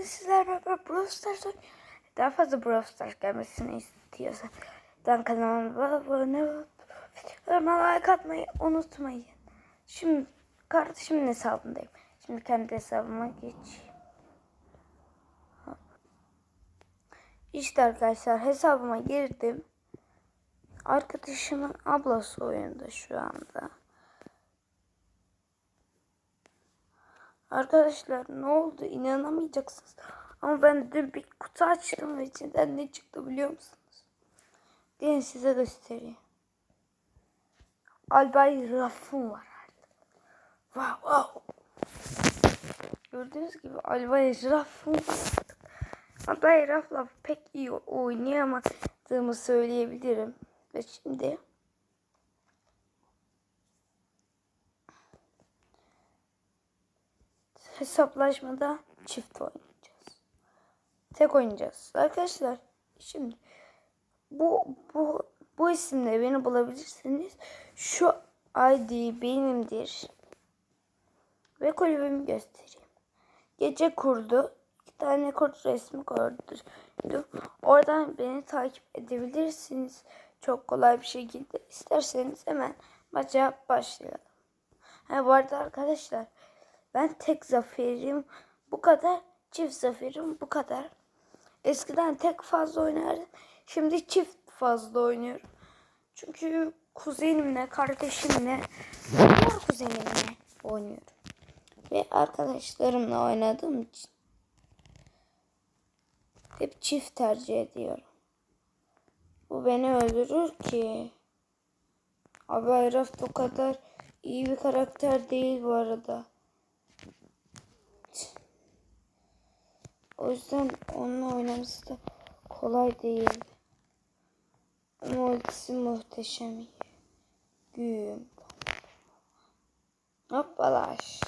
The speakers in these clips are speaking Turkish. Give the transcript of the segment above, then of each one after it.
Bugün sizlerle beraber Brawl Stars oyn- Daha fazla Brawl Stars gelmesini istiyorsa Dan kanalıma abone olup videolarıma like atmayı unutmayın. Şimdi kardeşimin hesabındayım. Şimdi kendi hesabıma. Hop. İşte arkadaşlar hesabıma girdim. Arkadaşımın ablası oyunda şu anda. Arkadaşlar ne oldu inanamayacaksınız. Ama ben dün bir kutu açtım ve içinden ne çıktı biliyor musunuz? Gelin size göstereyim. Albay rafım var artık. Wow wow. Gördüğünüz gibi Albay rafım var artık. Albay rafla pek iyi oynayamadığımı söyleyebilirim. Ve şimdi hesaplaşmada çift oynayacağız. Tek oynayacağız. Arkadaşlar şimdi bu bu bu isimle beni bulabilirsiniz. Şu ID benimdir. Ve kulübümü göstereyim. Gece kurdu. İki tane kurt resmi gördüm. Oradan beni takip edebilirsiniz. Çok kolay bir şekilde. İsterseniz hemen maça başlayalım. Ha, bu arada arkadaşlar ben tek zaferim bu kadar. Çift zaferim bu kadar. Eskiden tek fazla oynardım. Şimdi çift fazla oynuyorum. Çünkü kuzenimle, kardeşimle, diğer kuzenimle oynuyorum. Ve arkadaşlarımla oynadığım için hep çift tercih ediyorum. Bu beni öldürür ki. Abi Ayraf o kadar iyi bir karakter değil bu arada. O yüzden onunla oynaması da kolay değil. Ama ultisi muhteşem. Güm. Hoppalaş.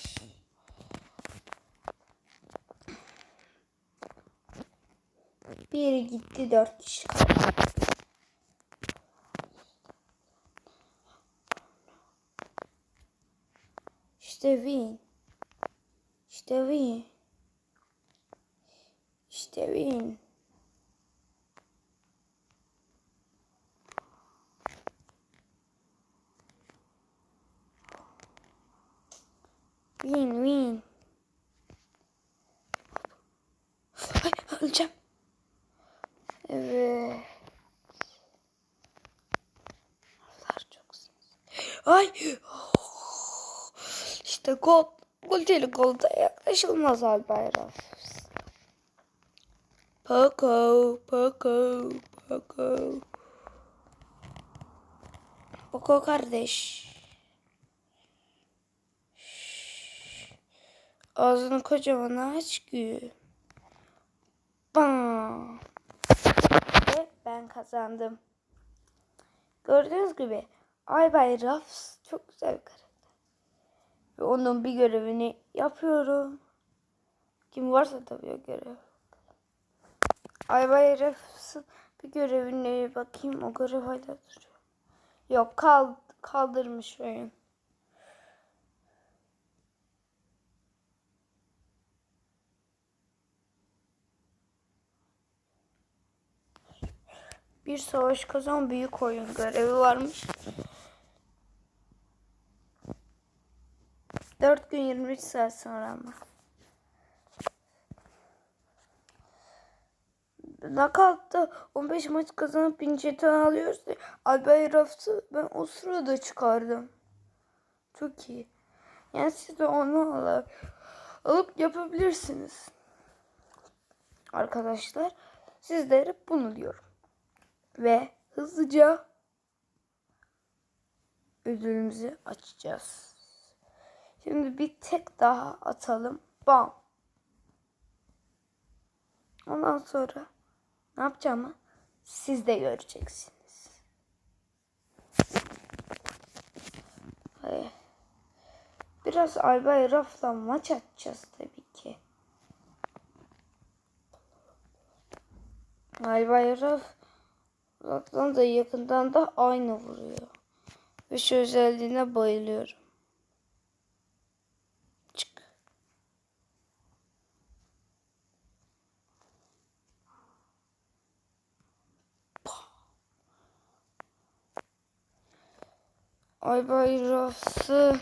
Biri gitti dört kişi kaldı. İşte win. İşte win. İşte win. Win win. Ay öleceğim. Evet. Allah çok sinsi. Ay. İşte gol. Ultili golda yaklaşılmaz Albayrak. Poco, Poco, Poco. Poco kardeş. Ağzını kocaman aç ki. Bam. Ve ben kazandım. Gördüğünüz gibi Albay Ruffs çok güzel bir karakter. Ve onun bir görevini yapıyorum. Kim varsa tabii o görev. Albay Ruffs'ın bir görevine bakayım. O görev hala duruyor. Yok kal kaldırmış oyun. Bir savaş kazan büyük oyun görevi varmış. 4 gün 23 saat sonra ama. Knockout'ta 15 maç kazanıp 1000 jeton alıyoruz diye Albay Raft'ı ben o sırada çıkardım. Çok iyi. Yani siz de onu alıp, alıp yapabilirsiniz. Arkadaşlar sizlere bunu diyorum. Ve hızlıca ödülümüzü açacağız. Şimdi bir tek daha atalım. Bam. Ondan sonra ne yapacağımı siz de göreceksiniz. Biraz Albay Raf'la maç atacağız tabii ki. Albay Raf uzaktan da yakından da aynı vuruyor. Ve şu özelliğine bayılıyorum. Ay bayrası.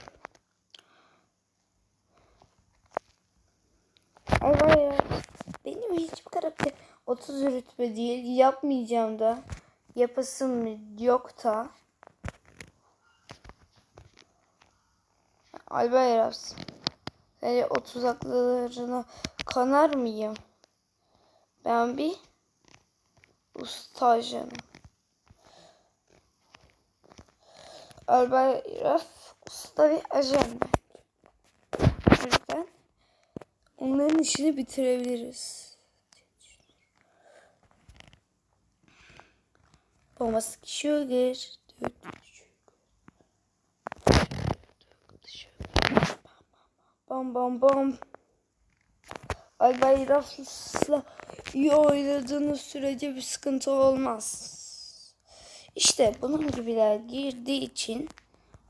Ay bayrası. Benim hiçbir karakter 30 rütbe değil. Yapmayacağım da. Yapasım yok da. Ay bayrası. Sence 30 akıllarına kanar mıyım? Ben bir usta Albayrak usta bir ajan. O onların işini bitirebiliriz. Bombastic Sugar. Bam bam bam. Albayrak'la iyi oynadığınız sürece bir sıkıntı olmaz. İşte bunun gibiler girdiği için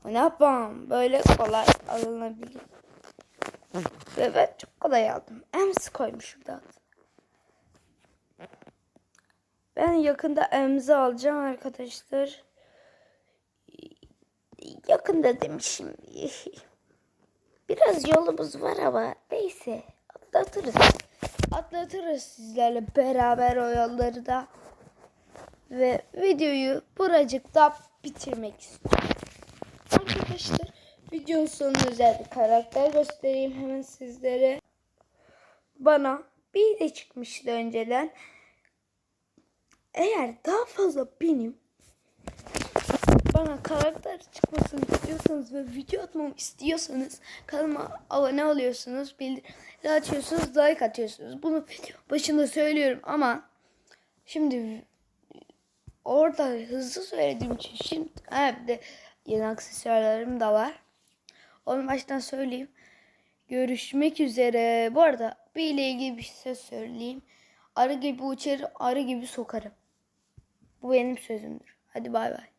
ona bam böyle kolay alınabilir. Ve ben çok kolay aldım. Ems koymuşum da. Ben yakında Ems'i alacağım arkadaşlar. Yakında demişim. Biraz yolumuz var ama neyse atlatırız. Atlatırız sizlerle beraber o yolları da. Ve videoyu buracıkta bitirmek istiyorum. Arkadaşlar videonun sonuna özel bir karakter göstereyim hemen sizlere. Bana bir de çıkmıştı önceden. Eğer daha fazla benim bana karakter çıkmasını istiyorsanız ve video atmamı istiyorsanız kanalıma abone oluyorsunuz, bildirimleri açıyorsunuz, like atıyorsunuz. Bunu video başında söylüyorum ama şimdi orada hızlı söylediğim için şimdi bir de yeni aksesuarlarım da var. Onu baştan söyleyeyim. Görüşmek üzere. Bu arada bir ile ilgili bir şey söyleyeyim. Arı gibi uçarım, arı gibi sokarım. Bu benim sözümdür. Hadi bay bay.